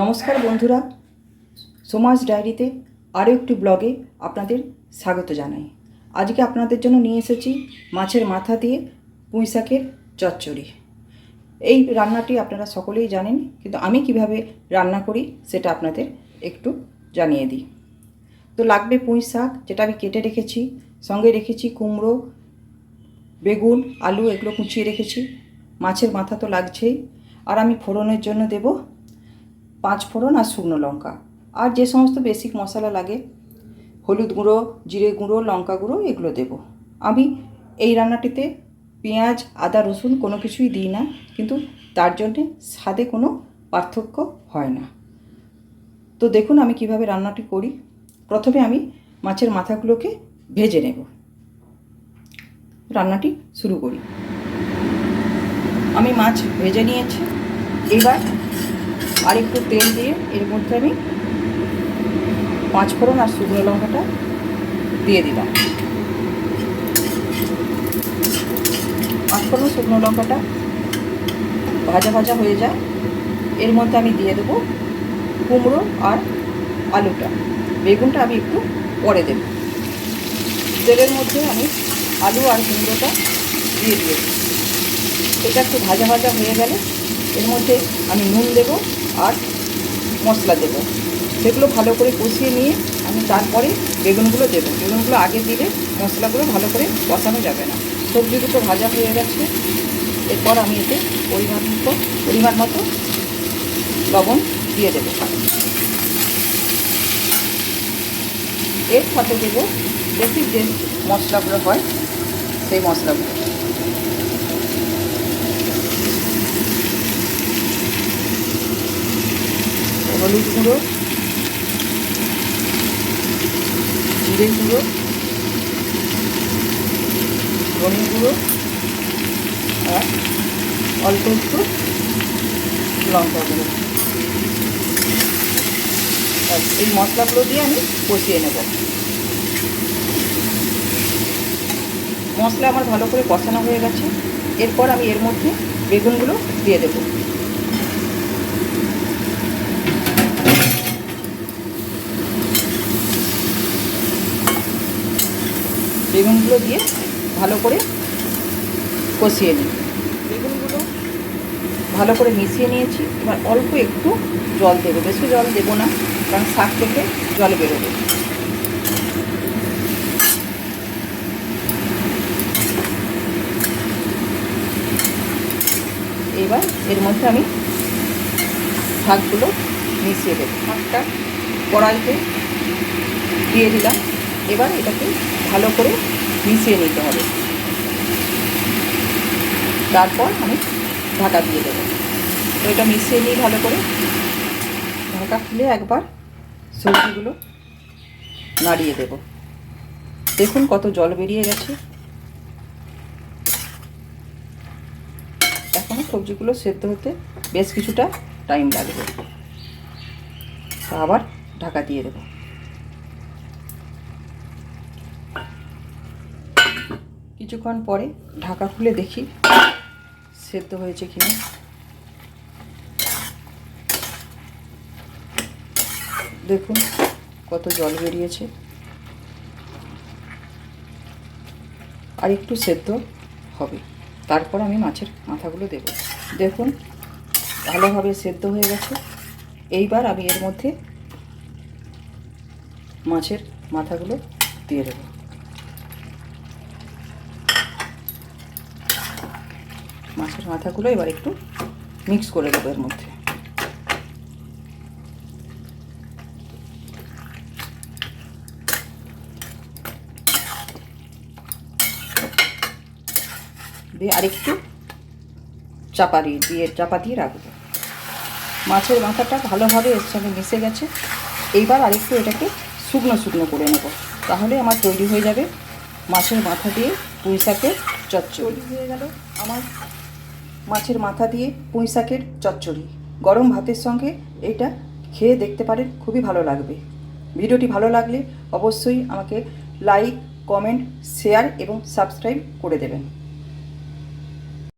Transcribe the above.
নমস্কার বন্ধুরা সমাজ ডায়েরিতে আরও একটি ব্লগে আপনাদের স্বাগত জানাই। আজকে আপনাদের জন্য নিয়ে এসেছি মাছের মাথা দিয়ে পুঁই শাকের চচ্চড়ি। এই রান্নাটি আপনারা সকলেই জানেন, কিন্তু আমি কীভাবে রান্না করি সেটা আপনাদের একটু জানিয়ে দিই। তো লাগবে পুঁই শাক, যেটা আমি কেটে রেখেছি, সঙ্গে রেখেছি কুমড়ো, বেগুন, আলু, এগুলো কুচিয়ে রেখেছি। মাছের মাথা তো লাগছেই। আর আমি ফোড়নের জন্য দেব পাঁচ ফোড়ন আর শুকনো লঙ্কা। আর যে সমস্ত বেসিক মশলা লাগে, হলুদ গুঁড়ো, জিরে গুঁড়ো, লঙ্কা গুঁড়ো, এগুলো দেব। আমি এই রান্নাটিতে পেঁয়াজ, আদা, রসুন কোনো কিছুই দিই না, কিন্তু তার জন্যে স্বাদে কোনো পার্থক্য হয় না। তো দেখুন আমি কীভাবে রান্নাটি করি। প্রথমে আমি মাছের মাথাগুলোকে ভেজে নেব। রান্নাটি শুরু করি। আমি মাছ ভেজে নিয়েছি। এবার আরেকটু তেল দিয়ে এর মধ্যে আমি পাঁচ ফোড়ন আর শুকনো লঙ্কাটা দিয়ে দিলাম। পাঁচ ফোড়ন শুকনো লঙ্কাটা ভাজা ভাজা হয়ে যায়। এর মধ্যে আমি দিয়ে দেবো কুমড়ো আর আলুটা। বেগুনটা আমি একটু পরে দেব। তেলের মধ্যে আমি আলু আর কুমড়োটা দিয়ে দিয়েছি। এটা একটু ভাজা ভাজা হয়ে গেলে এর মধ্যে আমি নুন দেব। আর মশলা দেব। সেগুলো ভালো করে কষিয়ে নিয়ে আমি তারপরে বেগুনগুলো দেবো। বেগুনগুলো আগে দিলে মশলাগুলো ভালো করে কষানো যাবে না। সবজি দুটো ভাজা হয়ে গেছে। এরপর আমি এতে পরিমাণ মতো পরিমাণ মতো লবণ দিয়ে দেবো। এর সাথে দেবো বেশি যে মশলাগুলো হয়, সেই মশলাগুলো। হলুদ গুঁড়ো, জিরে গুঁড়ো, ধনে গুঁড়ো, আর অল্প একটু লঙ্কা গুঁড়ো। এই মশলাগুলো দিয়ে আমি কষিয়ে নেব। মশলা আমার ভালো করে কষানো হয়ে গেছে। এরপর আমি এর মধ্যে বেগুনগুলো দিয়ে দেবো। বেগুনগুলো দিয়ে ভালো করে কষিয়ে নিই। বেগুনগুলো ভালো করে মিশিয়ে নিয়েছি। এবার অল্প একটু জল দেবো। বেশি জল দেবো না, কারণ শাক থেকে জল বেরোবে। এবার এর মধ্যে আমি শাকগুলো মিশিয়ে দেবো। শাকটা কড়াইতে দিয়ে দিলাম। এবার এটাকে ভালো করে মিশিয়ে নিতে হবে। তারপর আমি ঢাকা দিয়ে দেবো। তো এটা মিশিয়ে নিই ভালো করে ঢাকা খুলে একবার সবজিগুলো নাড়িয়ে দেব। দেখুন কত জল বেরিয়ে গেছে। এখন সবজিগুলো সেদ্ধ হতে বেশ কিছুটা টাইম লাগবে। আবার ঢাকা দিয়ে দেবো। কিছুক্ষণ পরে ঢাকা খুলে দেখি সেদ্ধ হয়েছে কিনা। দেখুন কত জল বেরিয়েছে। আর একটু সেদ্ধ হবে। তারপর আমি মাছের মাথাগুলো দেব। দেখুন, ভালোভাবে সেদ্ধ হয়ে গেছে। এইবার আমি এর মধ্যে মাছের মাথাগুলো দিয়ে দেবো। মাছের মাথাগুলো এবার একটু মিক্স করে দেবো এর মধ্যে। দিয়ে আরেকটু চাপা দিয়ে দিয়ে চাপা দিয়ে রাখব। মাছের মাথাটা ভালোভাবে এর সঙ্গে মিশে গেছে। এইবার আরেকটু এটাকে শুকনো শুকনো করে নেব। তাহলে আমার তৈরি হয়ে যাবে মাছের মাথা দিয়ে পুঁই শাকের চচ্চড়ি হয়ে গেল। আমার মাছের মাথা দিয়ে পুঁই শাকের চচ্চড়ি। গরম ভাতের সঙ্গে এটা খেয়ে দেখতে পারেন, খুবই ভালো লাগবে। ভিডিওটি ভালো লাগলে অবশ্যই আমাকে লাইক, কমেন্ট, শেয়ার এবং সাবস্ক্রাইব করে দেবেন।